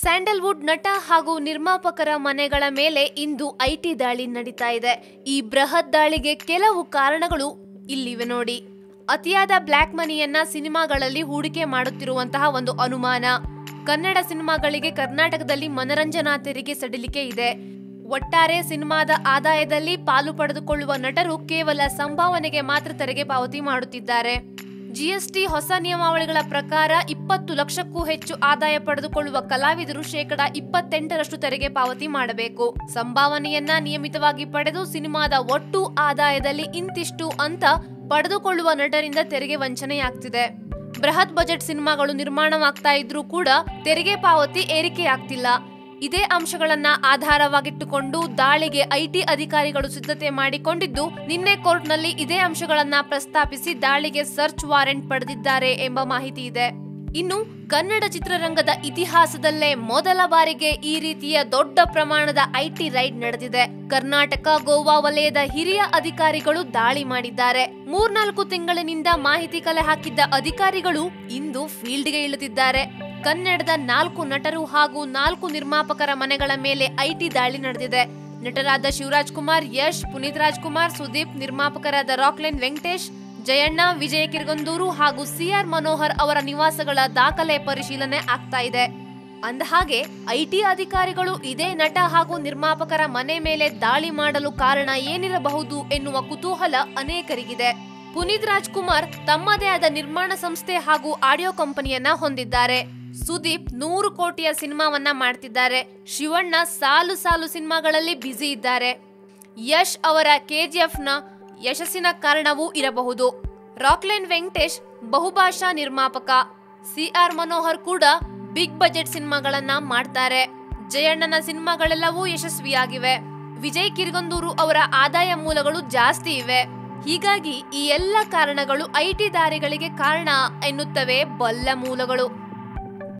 Sandalwood ನಟ ಹಾಗೂ ನಿರ್ಮಾಪಕರ ಮನೆಗಳ ಮೇಲೆ ಇಂದು ಐಟಿ ದಾಳಿ ನಡೀತಾ ಇದೆ. ಈ ಬೃಹತ್ ದಾಳಿಗೆ ಕೆಲವು ಕಾರಣಗಳು ಇಲ್ಲಿವೆ ನೋಡಿ. ಅತಿಯಾದ ಬ್ಲ್ಯಾಕ್ ಮನಿಯನ್ನ ಸಿನಿಮಾಗಳಲ್ಲಿ ಹೂಡಿಕೆ ಮಾಡುತ್ತಿರುವಂತಹ ಒಂದು ಅನುಮಾನ. ಕನ್ನಡ ಸಿನಿಮಾಗಳಿಗೆ ಕರ್ನಾಟಕದಲ್ಲಿ ಮನರಂಜನಾ ತೆರಿಗೆ ಸಡಿಲಿಕೆ ಇದೆ. ಒಟ್ಟಾರೆ ಸಿನಿಮಾದ ಆದಾಯದಲ್ಲಿ ಪಾಲು ಪಡೆದುಕೊಳ್ಳುವ ನಟರು ಕೇವಲ ಸಂಭಾವನೆಗೆ ಮಾತ್ರ ತೆರಿಗೆ ಪಾವತಿ ಮಾಡುತ್ತಿದ್ದಾರೆ. ಜಿಎಸ್ಟಿ ಹೊಸ ನಿಯಮಾವಳಿಗಳ ಪ್ರಕಾರ ಇಪ್ಪತ್ತು ಲಕ್ಷಕ್ಕೂ ಹೆಚ್ಚು ಆದಾಯ ಪಡೆದುಕೊಳ್ಳುವ ಕಲಾವಿದರು ಶೇಕಡಾ ಇಪ್ಪತ್ತೆಂಟರಷ್ಟು ತೆರಿಗೆ ಪಾವತಿ ಮಾಡಬೇಕು. ಸಂಭಾವನೆಯನ್ನ ನಿಯಮಿತವಾಗಿ ಪಡೆದು ಸಿನಿಮಾದ ಒಟ್ಟು ಆದಾಯದಲ್ಲಿ ಇಂತಿಷ್ಟು ಅಂತ ಪಡೆದುಕೊಳ್ಳುವ ನಟರಿಂದ ತೆರಿಗೆ ವಂಚನೆಯಾಗ್ತಿದೆ. ಬೃಹತ್ ಬಜೆಟ್ ಸಿನಿಮಾಗಳು ನಿರ್ಮಾಣವಾಗ್ತಾ ಇದ್ರೂ ಕೂಡ ತೆರಿಗೆ ಪಾವತಿ ಏರಿಕೆಯಾಗ್ತಿಲ್ಲ. ಇದೇ ಅಂಶಗಳನ್ನ ಆಧಾರವಾಗಿಟ್ಟುಕೊಂಡು ದಾಳಿಗೆ ಐಟಿ ಅಧಿಕಾರಿಗಳು ಸಿದ್ಧತೆ ಮಾಡಿಕೊಂಡಿದ್ದು, ನಿನ್ನೆ ಕೋರ್ಟ್ನಲ್ಲಿ ಇದೇ ಅಂಶಗಳನ್ನ ಪ್ರಸ್ತಾಪಿಸಿ ದಾಳಿಗೆ ಸರ್ಚ್ ವಾರೆಂಟ್ ಪಡೆದಿದ್ದಾರೆ ಎಂಬ ಮಾಹಿತಿ ಇದೆ. ಇನ್ನು, ಕನ್ನಡ ಚಿತ್ರರಂಗದ ಇತಿಹಾಸದಲ್ಲೇ ಮೊದಲ ಬಾರಿಗೆ ಈ ರೀತಿಯ ದೊಡ್ಡ ಪ್ರಮಾಣದ ಐಟಿ ರೈಡ್ ನಡೆದಿದೆ. ಕರ್ನಾಟಕ, ಗೋವಾ ವಲಯದ ಹಿರಿಯ ಅಧಿಕಾರಿಗಳು ದಾಳಿ ಮಾಡಿದ್ದಾರೆ. ಮೂರ್ನಾಲ್ಕು ತಿಂಗಳಿನಿಂದ ಮಾಹಿತಿ ಕಲೆ ಹಾಕಿದ್ದ ಅಧಿಕಾರಿಗಳು ಇಂದು ಫೀಲ್ಡ್ಗೆ ಇಳಿದಿದ್ದಾರೆ. ಕನ್ನಡದ ನಾಲ್ಕು ನಟರು ಹಾಗೂ ನಾಲ್ಕು ನಿರ್ಮಾಪಕರ ಮನೆಗಳ ಮೇಲೆ ಐಟಿ ದಾಳಿ ನಡೆದಿದೆ. ನಟರಾದ ಶಿವರಾಜ್ ಕುಮಾರ್, ಯಶ್, ಪುನೀತ್ ರಾಜ್ಕುಮಾರ್, ಸುದೀಪ್, ನಿರ್ಮಾಪಕರಾದ ರಾಕ್ಲೈನ್ ವೆಂಕಟೇಶ್, ಜಯಣ್ಣ, ವಿಜಯ ಕಿರ್ಗಂದೂರು ಹಾಗೂ ಸಿಆರ್ ಮನೋಹರ್ ಅವರ ನಿವಾಸಗಳ ದಾಖಲೆ ಪರಿಶೀಲನೆ ಆಗ್ತಾ ಇದೆ. ಅಂದಹಾಗೆ, ಐಟಿ ಅಧಿಕಾರಿಗಳು ಇದೇ ನಟ ಹಾಗೂ ನಿರ್ಮಾಪಕರ ಮನೆ ಮೇಲೆ ದಾಳಿ ಮಾಡಲು ಕಾರಣ ಏನಿರಬಹುದು ಎನ್ನುವ ಕುತೂಹಲ ಅನೇಕರಿಗಿದೆ. ಪುನೀತ್ ರಾಜ್ಕುಮಾರ್ ತಮ್ಮದೇ ಆದ ನಿರ್ಮಾಣ ಸಂಸ್ಥೆ ಹಾಗೂ ಆಡಿಯೋ ಕಂಪನಿಯನ್ನ ಹೊಂದಿದ್ದಾರೆ. ಸುದೀಪ್ ನೂರು ಕೋಟಿಯ ಸಿನಿಮಾವನ್ನ ಮಾಡ್ತಿದ್ದಾರೆ. ಶಿವಣ್ಣ ಸಾಲು ಸಾಲು ಸಿನಿಮಾಗಳಲ್ಲಿ ಬ್ಯುಸಿ ಇದ್ದಾರೆ. ಯಶ್ ಅವರ ಕೆಜಿಎಫ್ನ ಯಶಸ್ಸಿನ ಕಾರಣವೂ ಇರಬಹುದು. ರಾಕ್ಲೈನ್ ವೆಂಕಟೇಶ್ ಬಹುಭಾಷಾ ನಿರ್ಮಾಪಕ. ಸಿ ಆರ್ ಮನೋಹರ್ ಕೂಡ ಬಿಗ್ ಬಜೆಟ್ ಸಿನಿಮಾಗಳನ್ನ ಮಾಡ್ತಾರೆ. ಜಯಣ್ಣನ ಸಿನಿಮಾಗಳೆಲ್ಲವೂ ಯಶಸ್ವಿಯಾಗಿವೆ. ವಿಜಯ್ ಕಿರ್ಗಂದೂರು ಅವರ ಆದಾಯ ಮೂಲಗಳು ಜಾಸ್ತಿ ಇವೆ. ಹೀಗಾಗಿ ಈ ಎಲ್ಲ ಕಾರಣಗಳು ಐಟಿ ದಾರಿಗಳಿಗೆ ಕಾರಣ ಎನ್ನುತ್ತವೆ ಬಲ್ಲ ಮೂಲಗಳು.